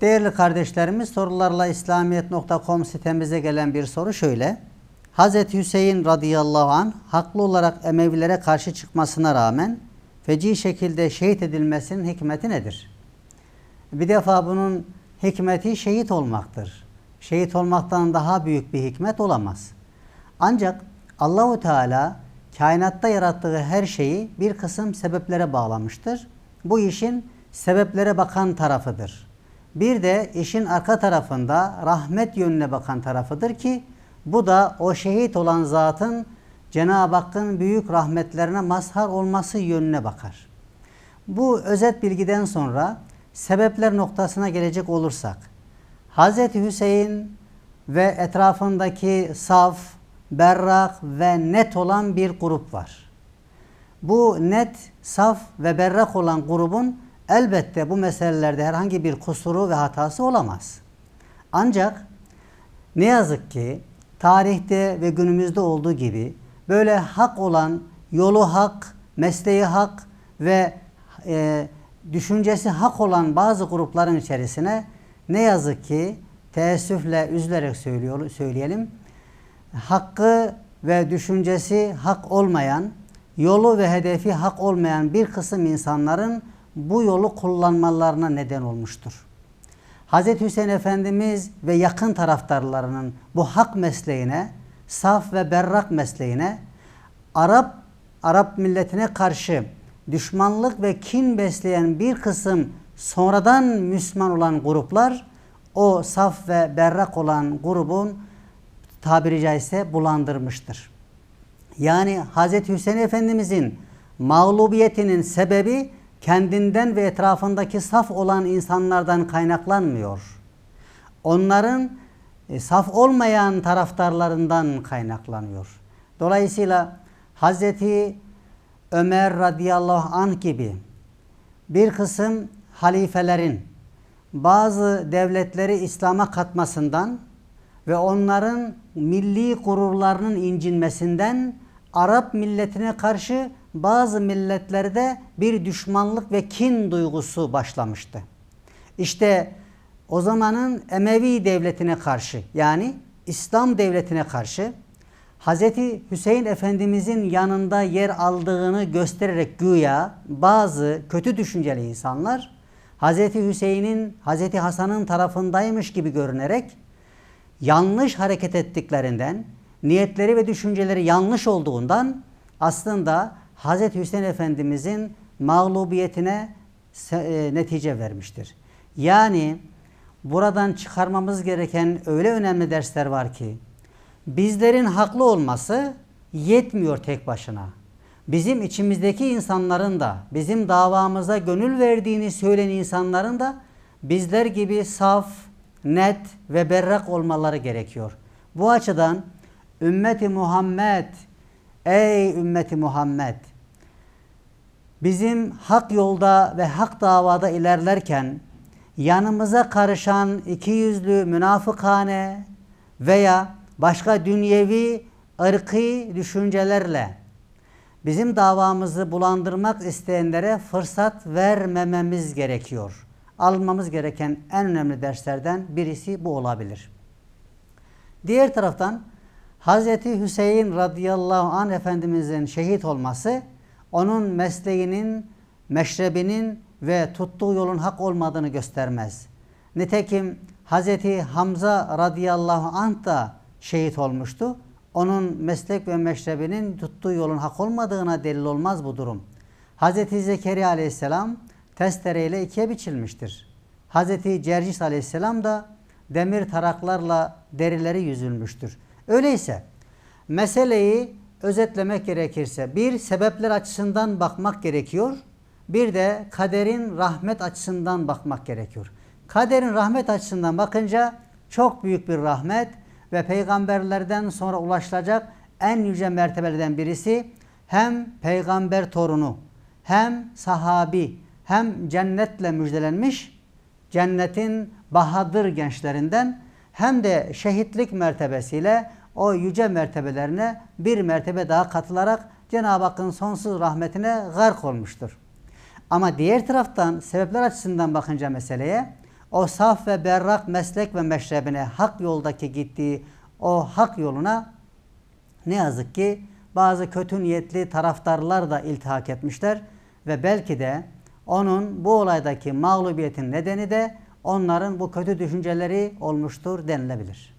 Değerli kardeşlerimiz sorularla İslamiyet.com sitemize gelen bir soru şöyle. Hz. Hüseyin radıyallahu an haklı olarak Emevilere karşı çıkmasına rağmen feci şekilde şehit edilmesinin hikmeti nedir? Bir defa bunun hikmeti şehit olmaktır. Şehit olmaktan daha büyük bir hikmet olamaz. Ancak Allahu Teala kainatta yarattığı her şeyi bir kısım sebeplere bağlamıştır. Bu işin sebeplere bakan tarafıdır. Bir de işin arka tarafında rahmet yönüne bakan tarafıdır ki bu da o şehit olan zatın Cenab-ı Hakk'ın büyük rahmetlerine mazhar olması yönüne bakar. Bu özet bilgiden sonra sebepler noktasına gelecek olursak Hz. Hüseyin ve etrafındaki saf, berrak ve net olan bir grup var. Bu net, saf ve berrak olan grubun elbette bu meselelerde herhangi bir kusuru ve hatası olamaz. Ancak ne yazık ki tarihte ve günümüzde olduğu gibi böyle hak olan, yolu hak, mesleği hak ve e, düşüncesi hak olan bazı grupların içerisine ne yazık ki teessüfle üzülerek söylüyor, söyleyelim hakkı ve düşüncesi hak olmayan, yolu ve hedefi hak olmayan bir kısım insanların bu yolu kullanmalarına neden olmuştur. Hz. Hüseyin Efendimiz ve yakın taraftarlarının bu hak mesleğine, saf ve berrak mesleğine, Arap Arap milletine karşı düşmanlık ve kin besleyen bir kısım sonradan Müslüman olan gruplar o saf ve berrak olan grubun tabiri caizse bulandırmıştır. Yani Hz. Hüseyin Efendimizin mağlubiyetinin sebebi kendinden ve etrafındaki saf olan insanlardan kaynaklanmıyor. Onların e, saf olmayan taraftarlarından kaynaklanıyor. Dolayısıyla Hz. Ömer radıyallahu anh gibi bir kısım halifelerin bazı devletleri İslam'a katmasından ve onların milli gururlarının incinmesinden Arap milletine karşı bazı milletlerde bir düşmanlık ve kin duygusu başlamıştı. İşte o zamanın Emevi devletine karşı yani İslam devletine karşı Hz. Hüseyin Efendimizin yanında yer aldığını göstererek güya bazı kötü düşünceli insanlar Hz. Hüseyin'in Hz. Hasan'ın tarafındaymış gibi görünerek yanlış hareket ettiklerinden, niyetleri ve düşünceleri yanlış olduğundan aslında Hz. Hüseyin Efendimizin mağlubiyetine e, netice vermiştir. Yani buradan çıkarmamız gereken öyle önemli dersler var ki bizlerin haklı olması yetmiyor tek başına. Bizim içimizdeki insanların da bizim davamıza gönül verdiğini söyleyen insanların da bizler gibi saf, net ve berrak olmaları gerekiyor. Bu açıdan ümmeti Muhammed ey ümmeti Muhammed bizim hak yolda ve hak davada ilerlerken yanımıza karışan iki yüzlü münafıkane veya başka dünyevi ırkı düşüncelerle bizim davamızı bulandırmak isteyenlere fırsat vermememiz gerekiyor almamız gereken en önemli derslerden birisi bu olabilir. Diğer taraftan Hz. Hüseyin radıyallahu anh Efendimizin şehit olması onun mesleğinin, meşrebinin ve tuttuğu yolun hak olmadığını göstermez. Nitekim Hz. Hamza radıyallahu anh da şehit olmuştu. Onun meslek ve meşrebinin tuttuğu yolun hak olmadığına delil olmaz bu durum. Hz. Zekeriya aleyhisselam testereyle ikiye biçilmiştir. Hz. Cercis aleyhisselam da demir taraklarla derileri yüzülmüştür. Öyleyse meseleyi özetlemek gerekirse bir sebepler açısından bakmak gerekiyor. Bir de kaderin rahmet açısından bakmak gerekiyor. Kaderin rahmet açısından bakınca çok büyük bir rahmet ve peygamberlerden sonra ulaşılacak en yüce mertebelerden birisi hem peygamber torunu hem sahabi hem cennetle müjdelenmiş cennetin bahadır gençlerinden hem de şehitlik mertebesiyle o yüce mertebelerine bir mertebe daha katılarak Cenab-ı Hakk'ın sonsuz rahmetine gark olmuştur. Ama diğer taraftan sebepler açısından bakınca meseleye o saf ve berrak meslek ve meşrebine, hak yoldaki gittiği o hak yoluna ne yazık ki bazı kötü niyetli taraftarlar da iltihak etmişler ve belki de onun bu olaydaki mağlubiyetin nedeni de onların bu kötü düşünceleri olmuştur denilebilir.